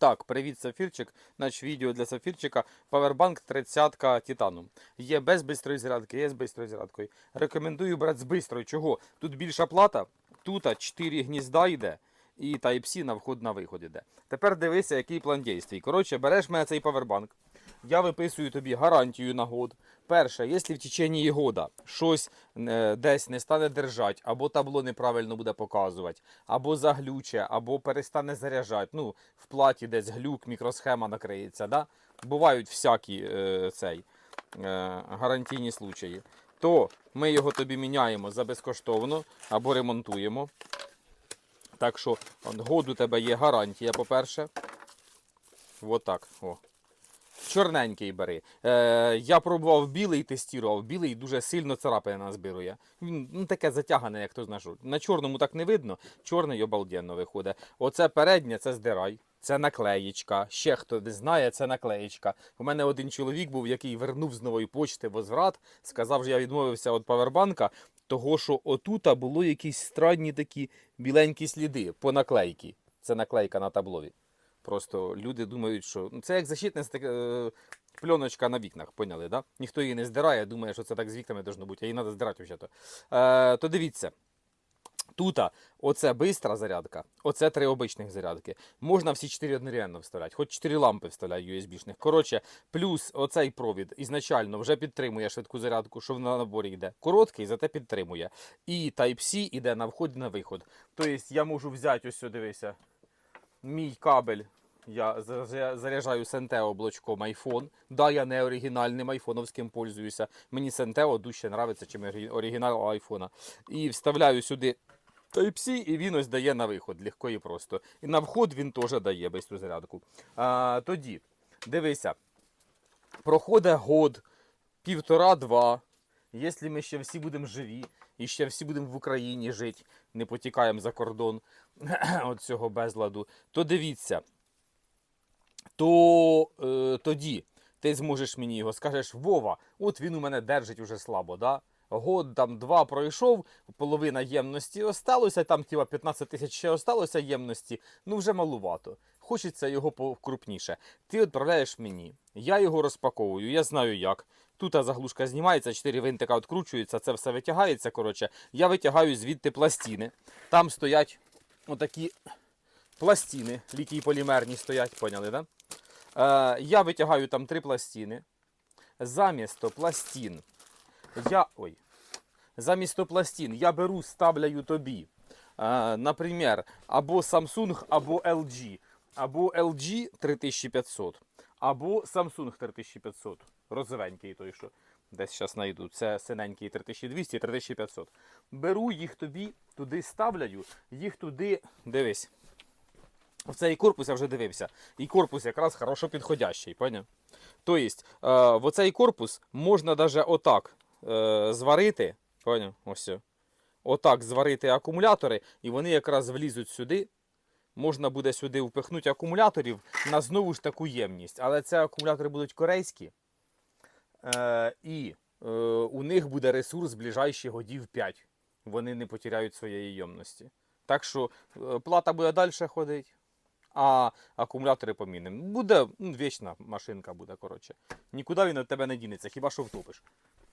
Так, привіт, Сафірчик. Наш відео для Сафірчика. Powerbank 30 Титану. Є без бистрої зарядки, є з бистрою зарядкою. Рекомендую брати з бистрою. Чого? Тут більша плата, тут 4 гнізда йде. І Type-C на вход на виход іде. Тепер дивися, який план дій. Коротше, береш мене цей Powerbank. Я виписую тобі гарантію на год. Перше, якщо в течение года щось е, десь не стане держати, або табло неправильно буде показувати, або заглюче, або перестане заряджати. Ну, в платі десь глюк, мікросхема накриється. Да? Бувають всякі е, цей, е, гарантійні случаї. То ми його тобі міняємо за безкоштовно або ремонтуємо. Так що год у тебе є гарантія, по-перше. Отак. О. Чорненький бери. Е, я пробував білий, тестував. Білий дуже сильно царапини назбирує. Він ну, таке затягане, як то знаєш. На чорному так не видно, чорний обалденно виходить. Оце переднє, це здирай. Це наклеєчка. Ще хто не знає, це наклеєчка. У мене один чоловік був, який вернув з нової почти возврат. Сказав, що я відмовився від павербанка, того що отута було якісь странні такі біленькі сліди по наклейці. Це наклейка на таблові. Просто люди думають, що ну, це як защитна е, пленочка на вікнах, поняли, да? Ніхто її не здирає, думає, що це так з вікнами должно бути, а її треба здирати взагалі. Е, то дивіться. Тут оце бистра зарядка, оце три обичних зарядки. Можна всі чотири одновременно вставляти, хоч чотири лампи вставляй USB-шних. Коротше, плюс оцей провід ізначально вже підтримує швидку зарядку, що на наборі йде. Короткий, зате підтримує. І Type-C йде на вход і на виход. Тобто я можу взяти ось дивися, мій кабель. Я заряджаю Senteo блочком iPhone. Да, я не оригінальним айфоновським пользуюся. Мені Senteo дужче нравиться, чим оригінал айфона. І вставляю сюди Type-C, і він ось дає на виход, легко і просто. І на вход він теж дає бистру зарядку. А, тоді, дивися, проходить год, півтора-два. Якщо ми ще всі будемо живі, і ще всі будемо в Україні жити, не потікаємо за кордон. От цього безладу, то дивіться, то е, тоді ти зможеш мені його, скажеш, Вова, от він у мене держить уже слабо, да? Год там два пройшов, половина ємності осталося, там тіва 15 тисяч ще осталося ємності, ну вже малувато. Хочеться його покрупніше. Ти відправляєш мені. Я його розпаковую, я знаю як. Тут заглушка знімається, 4 винтика відкручуються, це все витягається. Коротше, я витягаю звідти пластини. Там стоять отакі пластини, літій полімерні стоять, поняли, да? Е, я витягаю там три пластини. Замісто пластин я. Ой. Замісто пластин я беру, ставляю тобі. Е, наприклад, або Samsung, або LG. Або LG 3500, або Samsung 3500. Розовенький той, що десь зараз знайду. Це синенький 3200 і 3500. Беру їх тобі, туди ставляю, їх туди. Дивись. В цей корпус я вже дивився. І корпус якраз хорошо підходящий, поняв? Тобто, е, в оцей корпус можна навіть отак е, зварити. Поняв? Ось. Отак зварити акумулятори, і вони якраз влізуть сюди. Можна буде сюди впихнути акумуляторів на знову ж таку ємність. Але це акумулятори будуть корейські. Е, і е, у них буде ресурс ближайші годів 5. Вони не потеряють своєї ємності. Так що е, плата буде далі ходити, а акумулятори помінимо. Буде ну, вічна машинка буде, коротше. Нікуди він від тебе не дінеться, хіба що втопиш.